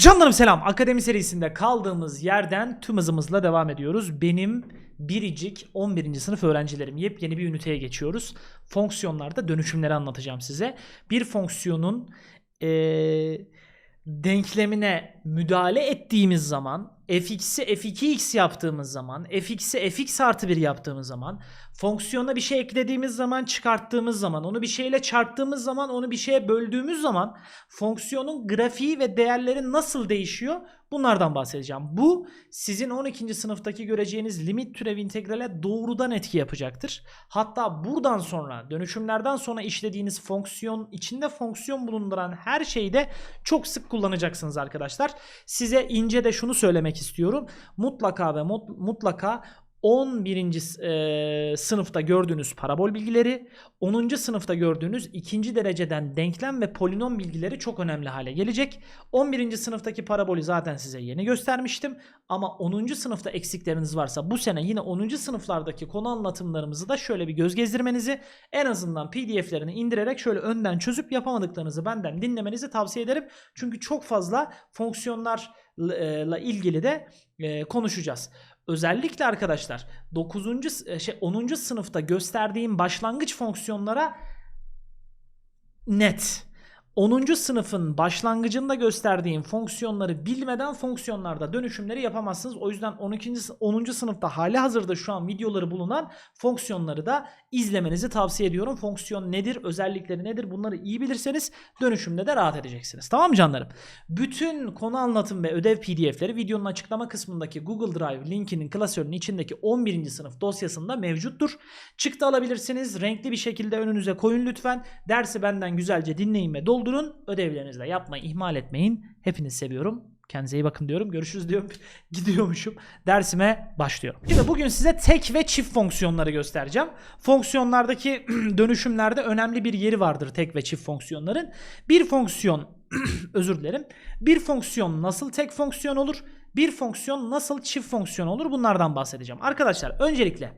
Canlarım selam. Akademi serisinde kaldığımız yerden tüm hızımızla devam ediyoruz. Benim biricik 11. sınıf öğrencilerim. Yepyeni bir üniteye geçiyoruz. Fonksiyonlarda dönüşümleri anlatacağım size. Bir fonksiyonun eee, denklemine müdahale ettiğimiz zaman fx'i f2x yaptığımız zaman fx'i fx artı 1 yaptığımız zaman fonksiyona bir şey eklediğimiz zaman çıkarttığımız zaman onu bir şeyle çarptığımız zaman onu bir şeye böldüğümüz zaman fonksiyonun grafiği ve değerleri nasıl değişiyor bunlardan bahsedeceğim. Bu sizin 12. sınıftaki göreceğiniz limit türevi integrale doğrudan etki yapacaktır. Hatta buradan sonra dönüşümlerden sonra işlediğiniz fonksiyon içinde fonksiyon bulunduran her şeyde çok sık kullanacaksınız arkadaşlar. Size ince de şunu söylemek istiyorum. Mutlaka ve mut- mutlaka 11. e, sınıfta gördüğünüz parabol bilgileri, 10. sınıfta gördüğünüz ikinci dereceden denklem ve polinom bilgileri çok önemli hale gelecek. 11. sınıftaki parabolü zaten size yeni göstermiştim. Ama 10. sınıfta eksikleriniz varsa bu sene yine 10. sınıflardaki konu anlatımlarımızı da şöyle bir göz gezdirmenizi en azından pdf'lerini indirerek şöyle önden çözüp yapamadıklarınızı benden dinlemenizi tavsiye ederim. Çünkü çok fazla fonksiyonlarla ilgili de konuşacağız. Özellikle arkadaşlar 9. s- e, şey 10. sınıfta gösterdiğim başlangıç fonksiyonlara net 10. sınıfın başlangıcında gösterdiğim fonksiyonları bilmeden fonksiyonlarda dönüşümleri yapamazsınız. O yüzden 12. s- 10. sınıfta hali hazırda şu an videoları bulunan fonksiyonları da izlemenizi tavsiye ediyorum. Fonksiyon nedir, özellikleri nedir bunları iyi bilirseniz dönüşümde de rahat edeceksiniz. Tamam mı canlarım? Bütün konu anlatım ve ödev pdf'leri videonun açıklama kısmındaki Google Drive linkinin klasörünün içindeki 11. sınıf dosyasında mevcuttur. Çıktı alabilirsiniz. Renkli bir şekilde önünüze koyun lütfen. Dersi benden güzelce dinleyin ve doldurun. Ödevlerinizi de yapmayı ihmal etmeyin. Hepinizi seviyorum. Kendinize iyi bakın diyorum. Görüşürüz diyorum. Gidiyormuşum. Dersime başlıyorum. Şimdi bugün size tek ve çift fonksiyonları göstereceğim. Fonksiyonlardaki dönüşümlerde önemli bir yeri vardır tek ve çift fonksiyonların. Bir fonksiyon özür dilerim. Bir fonksiyon nasıl tek fonksiyon olur? Bir fonksiyon nasıl çift fonksiyon olur? Bunlardan bahsedeceğim. Arkadaşlar öncelikle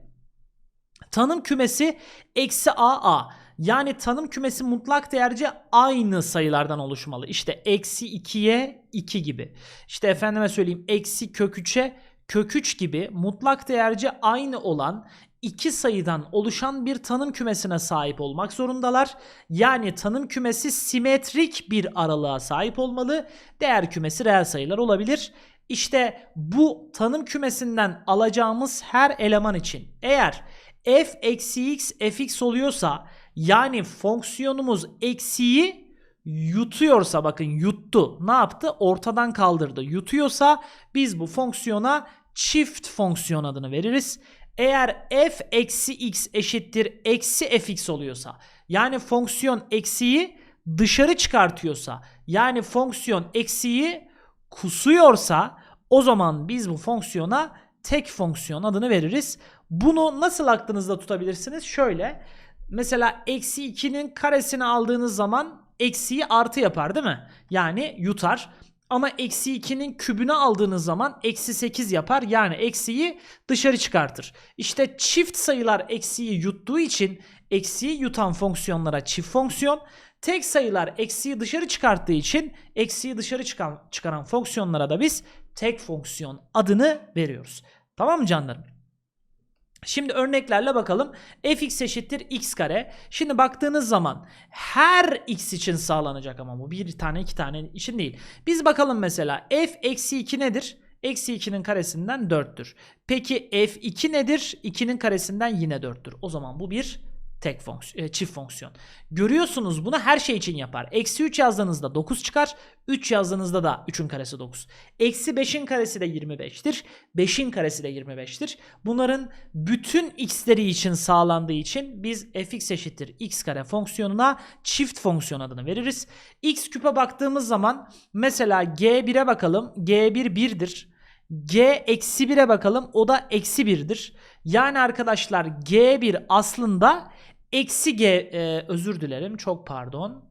tanım kümesi eksi aa yani tanım kümesi mutlak değerce aynı sayılardan oluşmalı. İşte eksi 2'ye 2 gibi. İşte efendime söyleyeyim eksi kök 3'e kök 3 gibi mutlak değerce aynı olan iki sayıdan oluşan bir tanım kümesine sahip olmak zorundalar. Yani tanım kümesi simetrik bir aralığa sahip olmalı. Değer kümesi reel sayılar olabilir. İşte bu tanım kümesinden alacağımız her eleman için eğer f eksi x fx oluyorsa yani fonksiyonumuz eksiği yutuyorsa bakın yuttu. Ne yaptı? Ortadan kaldırdı. Yutuyorsa biz bu fonksiyona çift fonksiyon adını veririz. Eğer f eksi x eşittir eksi fx oluyorsa yani fonksiyon eksiği dışarı çıkartıyorsa yani fonksiyon eksiği kusuyorsa o zaman biz bu fonksiyona tek fonksiyon adını veririz. Bunu nasıl aklınızda tutabilirsiniz? Şöyle mesela eksi 2'nin karesini aldığınız zaman eksiği artı yapar değil mi? Yani yutar. Ama eksi 2'nin kübünü aldığınız zaman eksi 8 yapar. Yani eksiği dışarı çıkartır. İşte çift sayılar eksiği yuttuğu için eksiği yutan fonksiyonlara çift fonksiyon. Tek sayılar eksiği dışarı çıkarttığı için eksiği dışarı çıkan, çıkaran fonksiyonlara da biz tek fonksiyon adını veriyoruz. Tamam mı canlarım? Şimdi örneklerle bakalım. fx eşittir x kare. Şimdi baktığınız zaman her x için sağlanacak ama bu bir tane iki tane için değil. Biz bakalım mesela f eksi 2 nedir? Eksi 2'nin karesinden 4'tür. Peki f2 nedir? 2'nin karesinden yine 4'tür. O zaman bu bir tek fonksiyon, e, çift fonksiyon. Görüyorsunuz bunu her şey için yapar. Eksi 3 yazdığınızda 9 çıkar. 3 yazdığınızda da 3'ün karesi 9. Eksi 5'in karesi de 25'tir. 5'in karesi de 25'tir. Bunların bütün x'leri için sağlandığı için biz fx eşittir x kare fonksiyonuna çift fonksiyon adını veririz. x küpe baktığımız zaman mesela g1'e bakalım. g1 1'dir. G eksi 1'e bakalım. O da eksi 1'dir. Yani arkadaşlar G1 aslında eksi G e, özür dilerim. Çok pardon.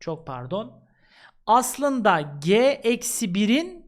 Çok pardon. Aslında G eksi 1'in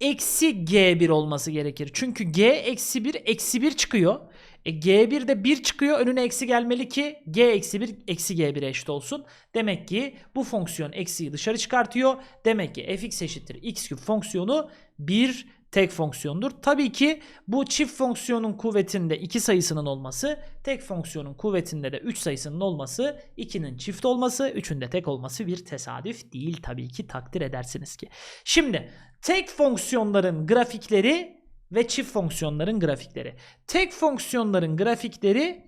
eksi G1 olması gerekir. Çünkü G eksi 1 eksi 1 çıkıyor. E, G1'de 1 çıkıyor önüne eksi gelmeli ki G eksi 1 eksi G1'e eşit olsun. Demek ki bu fonksiyon eksiyi dışarı çıkartıyor. Demek ki fx eşittir x küp fonksiyonu bir tek fonksiyondur. Tabii ki bu çift fonksiyonun kuvvetinde 2 sayısının olması, tek fonksiyonun kuvvetinde de 3 sayısının olması, 2'nin çift olması, 3'ün de tek olması bir tesadüf değil tabii ki takdir edersiniz ki. Şimdi tek fonksiyonların grafikleri ve çift fonksiyonların grafikleri. Tek fonksiyonların grafikleri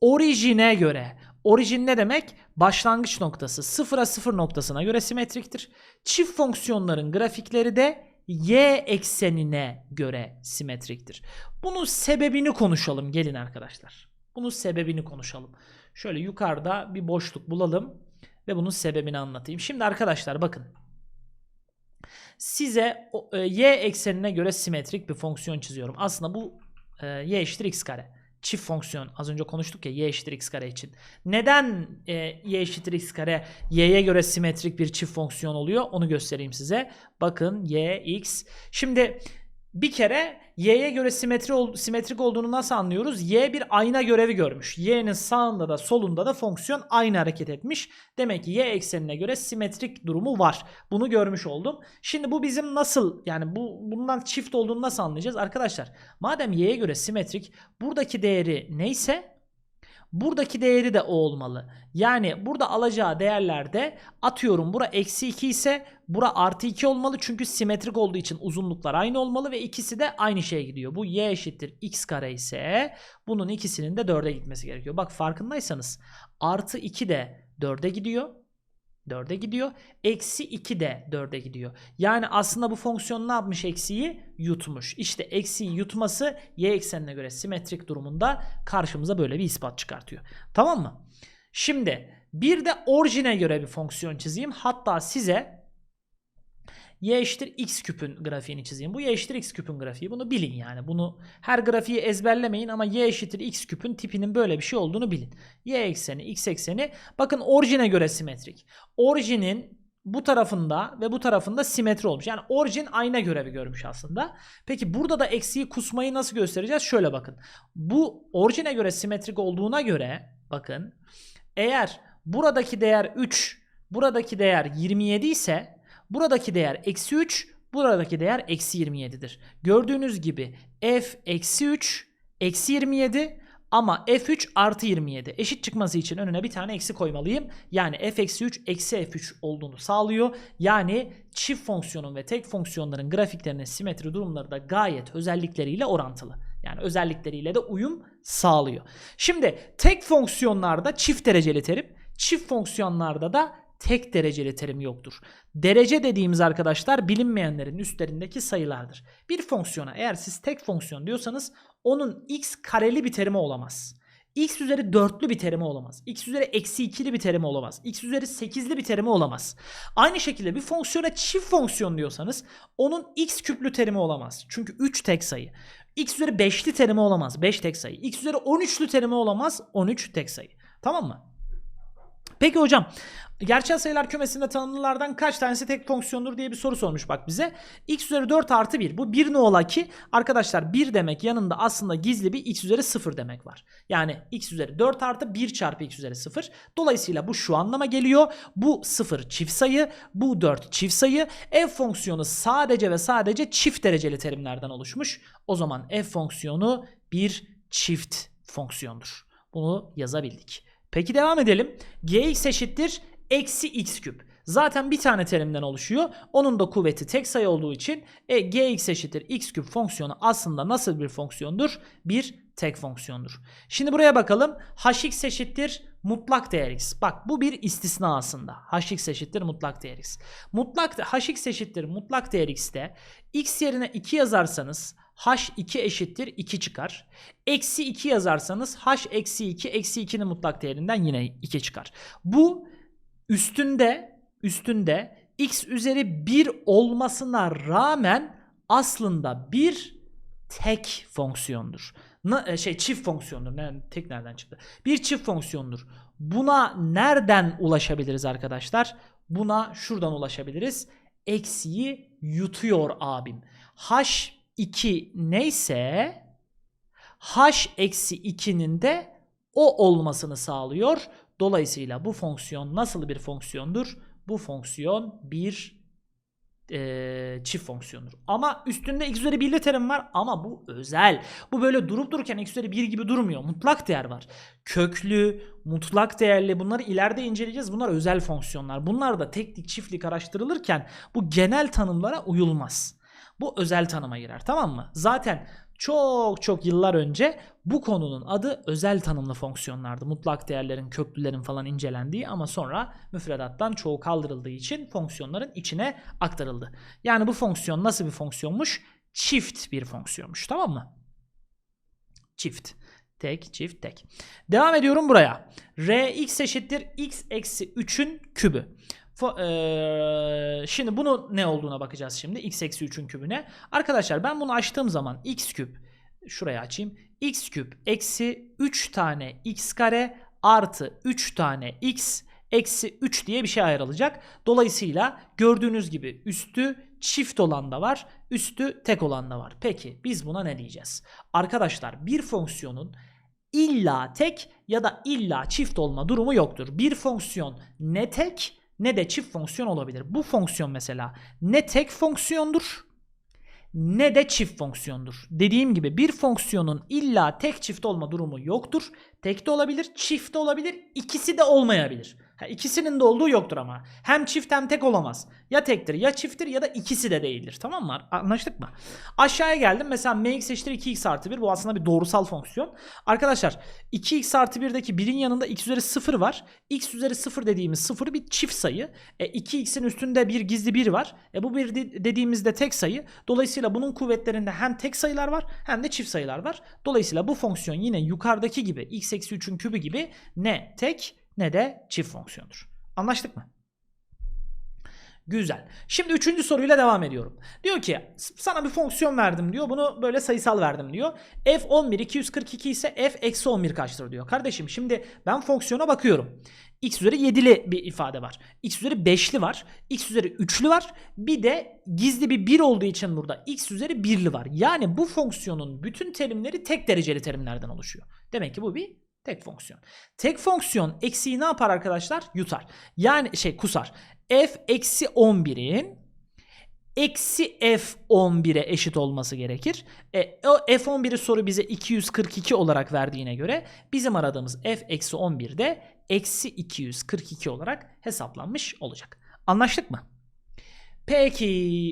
orijine göre. Orijin ne demek? Başlangıç noktası sıfıra sıfır noktasına göre simetriktir. Çift fonksiyonların grafikleri de y eksenine göre simetriktir. Bunun sebebini konuşalım gelin arkadaşlar. Bunun sebebini konuşalım. Şöyle yukarıda bir boşluk bulalım ve bunun sebebini anlatayım. Şimdi arkadaşlar bakın. Size e, y eksenine göre simetrik bir fonksiyon çiziyorum. Aslında bu e, y eşittir x kare. Çift fonksiyon. Az önce konuştuk ya y eşittir x kare için. Neden e, y eşittir x kare y'ye göre simetrik bir çift fonksiyon oluyor? Onu göstereyim size. Bakın y, x. Şimdi bir kere y'ye göre simetri ol- simetrik olduğunu nasıl anlıyoruz? Y bir ayna görevi görmüş. Y'nin sağında da solunda da fonksiyon aynı hareket etmiş. Demek ki y eksenine göre simetrik durumu var. Bunu görmüş oldum. Şimdi bu bizim nasıl yani bu bundan çift olduğunu nasıl anlayacağız? Arkadaşlar madem y'ye göre simetrik buradaki değeri neyse buradaki değeri de o olmalı. Yani burada alacağı değerlerde atıyorum bura eksi 2 ise bura artı 2 olmalı. Çünkü simetrik olduğu için uzunluklar aynı olmalı ve ikisi de aynı şeye gidiyor. Bu y eşittir x kare ise bunun ikisinin de 4'e gitmesi gerekiyor. Bak farkındaysanız artı 2 de 4'e gidiyor. 4'e gidiyor. Eksi 2 de 4'e gidiyor. Yani aslında bu fonksiyon ne yapmış eksiyi? Yutmuş. İşte eksiyi yutması y eksenine göre simetrik durumunda karşımıza böyle bir ispat çıkartıyor. Tamam mı? Şimdi bir de orijine göre bir fonksiyon çizeyim. Hatta size y eşittir x küpün grafiğini çizeyim. Bu y eşittir x küpün grafiği. Bunu bilin yani. Bunu her grafiği ezberlemeyin ama y eşittir x küpün tipinin böyle bir şey olduğunu bilin. Y ekseni, x ekseni bakın orijine göre simetrik. Orijinin bu tarafında ve bu tarafında simetri olmuş. Yani orijin ayna görevi görmüş aslında. Peki burada da eksiği kusmayı nasıl göstereceğiz? Şöyle bakın. Bu orijine göre simetrik olduğuna göre bakın eğer buradaki değer 3, buradaki değer 27 ise buradaki değer eksi 3, buradaki değer eksi 27'dir. Gördüğünüz gibi f eksi 3, eksi 27 ama f3 artı 27 eşit çıkması için önüne bir tane eksi koymalıyım. Yani f eksi 3 eksi f3 olduğunu sağlıyor. Yani çift fonksiyonun ve tek fonksiyonların grafiklerinin simetri durumları da gayet özellikleriyle orantılı. Yani özellikleriyle de uyum sağlıyor. Şimdi tek fonksiyonlarda çift dereceli terim, çift fonksiyonlarda da tek dereceli terim yoktur. Derece dediğimiz arkadaşlar bilinmeyenlerin üstlerindeki sayılardır. Bir fonksiyona eğer siz tek fonksiyon diyorsanız onun x kareli bir terimi olamaz. x üzeri dörtlü bir terimi olamaz. x üzeri eksi ikili bir terimi olamaz. x üzeri sekizli bir terimi olamaz. Aynı şekilde bir fonksiyona çift fonksiyon diyorsanız onun x küplü terimi olamaz. Çünkü 3 tek sayı. x üzeri 5'li terimi olamaz. 5 tek sayı. x üzeri 13'lü terimi olamaz. 13 tek sayı. Tamam mı? Peki hocam gerçel sayılar kümesinde tanımlılardan kaç tanesi tek fonksiyondur diye bir soru sormuş bak bize. x üzeri 4 artı 1 bu 1 ne ola ki arkadaşlar 1 demek yanında aslında gizli bir x üzeri 0 demek var. Yani x üzeri 4 artı 1 çarpı x üzeri 0. Dolayısıyla bu şu anlama geliyor. Bu 0 çift sayı bu 4 çift sayı. f fonksiyonu sadece ve sadece çift dereceli terimlerden oluşmuş. O zaman f fonksiyonu bir çift fonksiyondur. Bunu yazabildik. Peki devam edelim. gx eşittir eksi x küp. Zaten bir tane terimden oluşuyor. Onun da kuvveti tek sayı olduğu için e, gx eşittir x küp fonksiyonu aslında nasıl bir fonksiyondur? Bir tek fonksiyondur. Şimdi buraya bakalım. hx eşittir mutlak değer x. Bak bu bir istisna aslında. hx eşittir mutlak değer x. Mutlak hx eşittir mutlak değer x'te x yerine 2 yazarsanız h2 eşittir 2 çıkar. Eksi 2 yazarsanız h eksi 2 eksi 2'nin mutlak değerinden yine 2 çıkar. Bu üstünde üstünde x üzeri 1 olmasına rağmen aslında bir tek fonksiyondur. Na, şey çift fonksiyondur. Ne, tek nereden çıktı? Bir çift fonksiyondur. Buna nereden ulaşabiliriz arkadaşlar? Buna şuradan ulaşabiliriz. Eksiyi yutuyor abim. H 2 neyse h eksi 2'nin de o olmasını sağlıyor. Dolayısıyla bu fonksiyon nasıl bir fonksiyondur? Bu fonksiyon bir eee, çift fonksiyondur. Ama üstünde x üzeri 1'li terim var ama bu özel. Bu böyle durup dururken x üzeri 1 gibi durmuyor. Mutlak değer var. Köklü, mutlak değerli bunları ileride inceleyeceğiz. Bunlar özel fonksiyonlar. Bunlar da teklik çiftlik araştırılırken bu genel tanımlara uyulmaz. Bu özel tanıma girer tamam mı? Zaten çok çok yıllar önce bu konunun adı özel tanımlı fonksiyonlardı. Mutlak değerlerin, köklülerin falan incelendiği ama sonra müfredattan çoğu kaldırıldığı için fonksiyonların içine aktarıldı. Yani bu fonksiyon nasıl bir fonksiyonmuş? Çift bir fonksiyonmuş tamam mı? Çift. Tek, çift, tek. Devam ediyorum buraya. Rx eşittir x eksi 3'ün kübü. Eee, şimdi bunu ne olduğuna bakacağız şimdi. x eksi 3'ün kübüne. Arkadaşlar ben bunu açtığım zaman x küp şuraya açayım. x küp eksi 3 tane x kare artı 3 tane x eksi 3 diye bir şey ayrılacak. Dolayısıyla gördüğünüz gibi üstü çift olan da var, üstü tek olan da var. Peki biz buna ne diyeceğiz? Arkadaşlar bir fonksiyonun illa tek ya da illa çift olma durumu yoktur. Bir fonksiyon ne tek ne de çift fonksiyon olabilir. Bu fonksiyon mesela ne tek fonksiyondur ne de çift fonksiyondur. Dediğim gibi bir fonksiyonun illa tek çift olma durumu yoktur. Tek de olabilir, çift de olabilir, ikisi de olmayabilir. Ha, ikisinin de olduğu yoktur ama. Hem çift hem tek olamaz. Ya tektir ya çifttir ya da ikisi de değildir. Tamam mı? Anlaştık mı? Aşağıya geldim. Mesela mx eşittir 2x artı 1. Bu aslında bir doğrusal fonksiyon. Arkadaşlar 2x artı 1'deki 1'in yanında x üzeri 0 var. x üzeri 0 dediğimiz 0 bir çift sayı. E, 2x'in üstünde bir gizli 1 var. E, bu bir de- dediğimizde tek sayı. Dolayısıyla bunun kuvvetlerinde hem tek sayılar var hem de çift sayılar var. Dolayısıyla bu fonksiyon yine yukarıdaki gibi x eksi 3'ün kübü gibi ne tek ne de çift fonksiyondur. Anlaştık mı? Güzel. Şimdi üçüncü soruyla devam ediyorum. Diyor ki sana bir fonksiyon verdim diyor. Bunu böyle sayısal verdim diyor. f11 242 ise f eksi 11 kaçtır diyor. Kardeşim şimdi ben fonksiyona bakıyorum. x üzeri 7'li bir ifade var. x üzeri 5'li var. x üzeri 3'lü var. Bir de gizli bir 1 olduğu için burada x üzeri 1'li var. Yani bu fonksiyonun bütün terimleri tek dereceli terimlerden oluşuyor. Demek ki bu bir Tek fonksiyon. Tek fonksiyon eksiği ne yapar arkadaşlar? Yutar. Yani şey kusar. f eksi 11'in eksi f11'e eşit olması gerekir. E, o f11'i soru bize 242 olarak verdiğine göre bizim aradığımız f eksi 11 de eksi 242 olarak hesaplanmış olacak. Anlaştık mı? Peki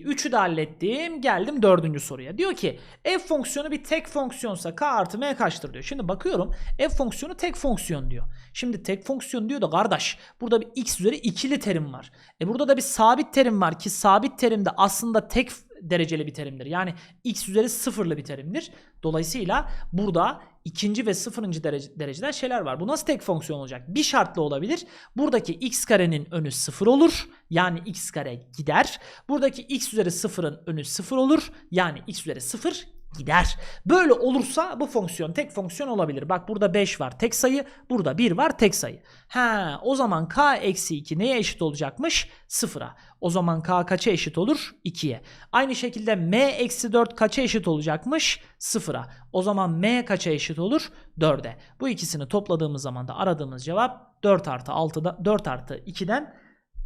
3'ü de hallettim. Geldim dördüncü soruya. Diyor ki f fonksiyonu bir tek fonksiyonsa k artı m kaçtır diyor. Şimdi bakıyorum f fonksiyonu tek fonksiyon diyor. Şimdi tek fonksiyon diyor da kardeş burada bir x üzeri ikili terim var. E burada da bir sabit terim var ki sabit terim de aslında tek dereceli bir terimdir. Yani x üzeri sıfırlı bir terimdir. Dolayısıyla burada ikinci ve sıfırıncı derece, dereceden şeyler var. Bu nasıl tek fonksiyon olacak? Bir şartlı olabilir. Buradaki x karenin önü sıfır olur. Yani x kare gider. Buradaki x üzeri sıfırın önü sıfır olur. Yani x üzeri sıfır gider. Böyle olursa bu fonksiyon tek fonksiyon olabilir. Bak burada 5 var tek sayı. Burada 1 var tek sayı. Ha, o zaman k eksi 2 neye eşit olacakmış? Sıfıra. O zaman k kaça eşit olur? 2'ye. Aynı şekilde m eksi 4 kaça eşit olacakmış? Sıfıra. O zaman m kaça eşit olur? 4'e. Bu ikisini topladığımız zaman da aradığımız cevap 4 artı 6'da 4 artı 2'den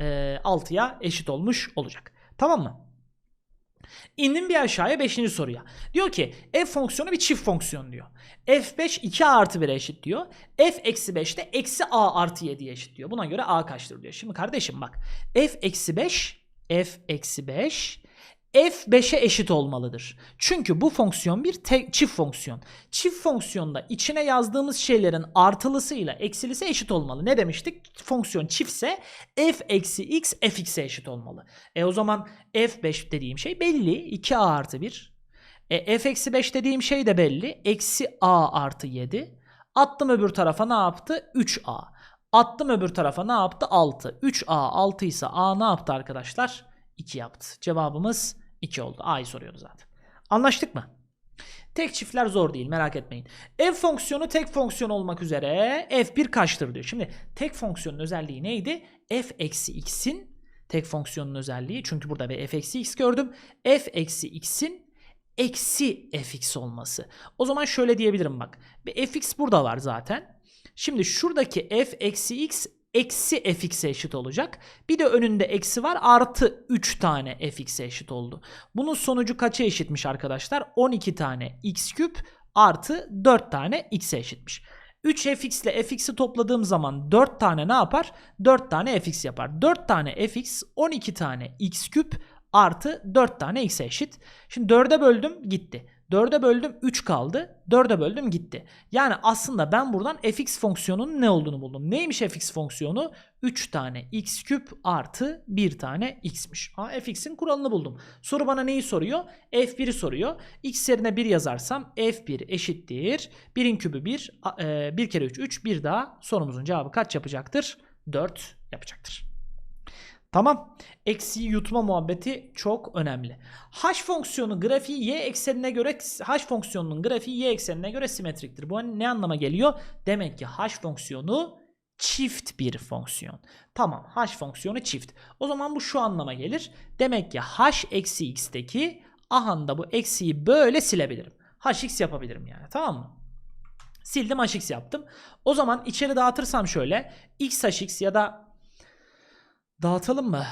e, 6'ya eşit olmuş olacak. Tamam mı? İndim bir aşağıya 5. soruya. Diyor ki f fonksiyonu bir çift fonksiyon diyor. f5 2a artı 1'e eşit diyor. f eksi 5 de eksi a artı 7'ye eşit diyor. Buna göre a kaçtır diyor. Şimdi kardeşim bak f eksi 5 f eksi 5 f5'e eşit olmalıdır. Çünkü bu fonksiyon bir tek çift fonksiyon. Çift fonksiyonda içine yazdığımız şeylerin artılısıyla eksilisi eşit olmalı. Ne demiştik? Fonksiyon çiftse f eksi x fx'e eşit olmalı. E o zaman f5 dediğim şey belli. 2a artı 1. E, f eksi 5 dediğim şey de belli. Eksi a artı 7. Attım öbür tarafa ne yaptı? 3a. Attım öbür tarafa ne yaptı? 6. 3a 6 ise a ne yaptı arkadaşlar? 2 yaptı. Cevabımız 2 oldu. A'yı soruyordu zaten. Anlaştık mı? Tek çiftler zor değil merak etmeyin. F fonksiyonu tek fonksiyon olmak üzere f1 kaçtır diyor. Şimdi tek fonksiyonun özelliği neydi? f eksi x'in tek fonksiyonun özelliği çünkü burada bir f eksi x gördüm. f eksi x'in eksi fx olması. O zaman şöyle diyebilirim bak. Bir fx burada var zaten. Şimdi şuradaki f eksi x eksi fx'e eşit olacak. Bir de önünde eksi var artı 3 tane fx'e eşit oldu. Bunun sonucu kaça eşitmiş arkadaşlar? 12 tane x küp artı 4 tane x'e eşitmiş. 3 fx ile fx'i topladığım zaman 4 tane ne yapar? 4 tane fx yapar. 4 tane fx 12 tane x küp artı 4 tane x'e eşit. Şimdi 4'e böldüm gitti. 4'e böldüm 3 kaldı. 4'e böldüm gitti. Yani aslında ben buradan fx fonksiyonunun ne olduğunu buldum. Neymiş fx fonksiyonu? 3 tane x küp artı 1 tane x'miş. Aa, fx'in kuralını buldum. Soru bana neyi soruyor? f1'i soruyor. x yerine 1 yazarsam f1 eşittir. 1'in kübü 1. 1 kere 3 3. Bir daha sorumuzun cevabı kaç yapacaktır? 4 yapacaktır. Tamam. Eksiği yutma muhabbeti çok önemli. H fonksiyonu grafiği y eksenine göre h fonksiyonunun grafiği y eksenine göre simetriktir. Bu ne anlama geliyor? Demek ki h fonksiyonu çift bir fonksiyon. Tamam h fonksiyonu çift. O zaman bu şu anlama gelir. Demek ki h eksi x'teki ahanda bu eksiği böyle silebilirim. hx yapabilirim yani tamam mı? Sildim hx yaptım. O zaman içeri dağıtırsam şöyle x hx ya da Dağıtalım mı?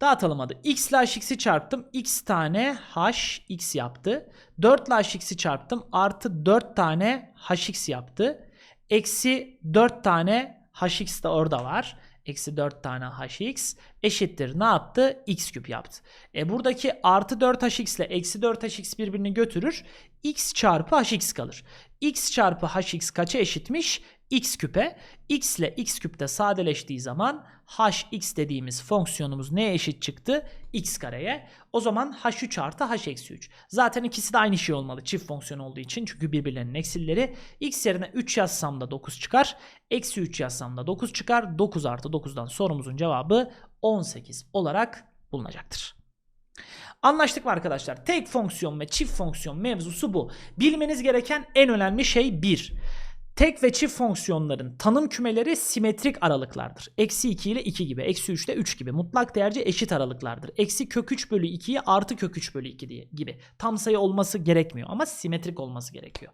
Dağıtalım hadi. X ile hx'i çarptım. X tane hx yaptı. 4 ile hx'i çarptım. Artı 4 tane hx yaptı. Eksi 4 tane hx de orada var. Eksi 4 tane hx eşittir. Ne yaptı? x küp yaptı. E buradaki artı 4hx ile eksi 4hx birbirini götürür. x çarpı hx kalır. x çarpı hx kaça eşitmiş? X küpe. x ile x küpte sadeleştiği zaman hx dediğimiz fonksiyonumuz neye eşit çıktı? x kareye. O zaman h3 artı h eksi 3. Zaten ikisi de aynı şey olmalı çift fonksiyon olduğu için. Çünkü birbirlerinin eksilleri. x yerine 3 yazsam da 9 çıkar. Eksi 3 yazsam da 9 çıkar. 9 artı 9'dan sorumuzun cevabı 18 olarak bulunacaktır. Anlaştık mı arkadaşlar? Tek fonksiyon ve çift fonksiyon mevzusu bu. Bilmeniz gereken en önemli şey 1. Tek ve çift fonksiyonların tanım kümeleri simetrik aralıklardır. Eksi 2 ile 2 gibi, eksi 3 ile 3 gibi. Mutlak değerce eşit aralıklardır. Eksi kök 3 bölü 2'yi artı kök 3 bölü 2 diye, gibi. Tam sayı olması gerekmiyor ama simetrik olması gerekiyor.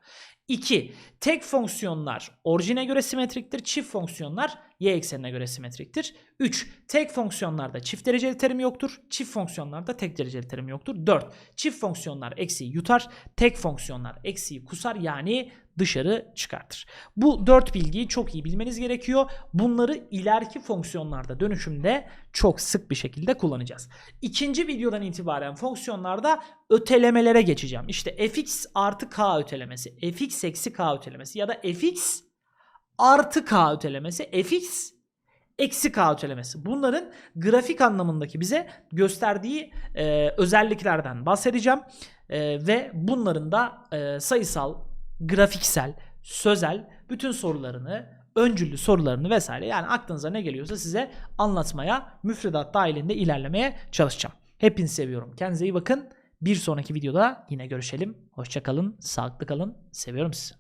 2. Tek fonksiyonlar orijine göre simetriktir. Çift fonksiyonlar y eksenine göre simetriktir. 3. Tek fonksiyonlarda çift dereceli terim yoktur. Çift fonksiyonlarda tek dereceli terim yoktur. 4. Çift fonksiyonlar eksiği yutar. Tek fonksiyonlar eksiği kusar yani dışarı çıkartır. Bu 4 bilgiyi çok iyi bilmeniz gerekiyor. Bunları ileriki fonksiyonlarda dönüşümde çok sık bir şekilde kullanacağız. İkinci videodan itibaren fonksiyonlarda ötelemelere geçeceğim. İşte fx artı k ötelemesi, fx eksi k ötelemesi ya da fx artı k ötelemesi, fx eksi k ötelemesi. Bunların grafik anlamındaki bize gösterdiği e, özelliklerden bahsedeceğim. E, ve bunların da e, sayısal, grafiksel, sözel bütün sorularını, öncüllü sorularını vesaire yani aklınıza ne geliyorsa size anlatmaya, müfredat dahilinde ilerlemeye çalışacağım. Hepinizi seviyorum. Kendinize iyi bakın. Bir sonraki videoda yine görüşelim. Hoşçakalın, sağlıklı kalın. Seviyorum sizi.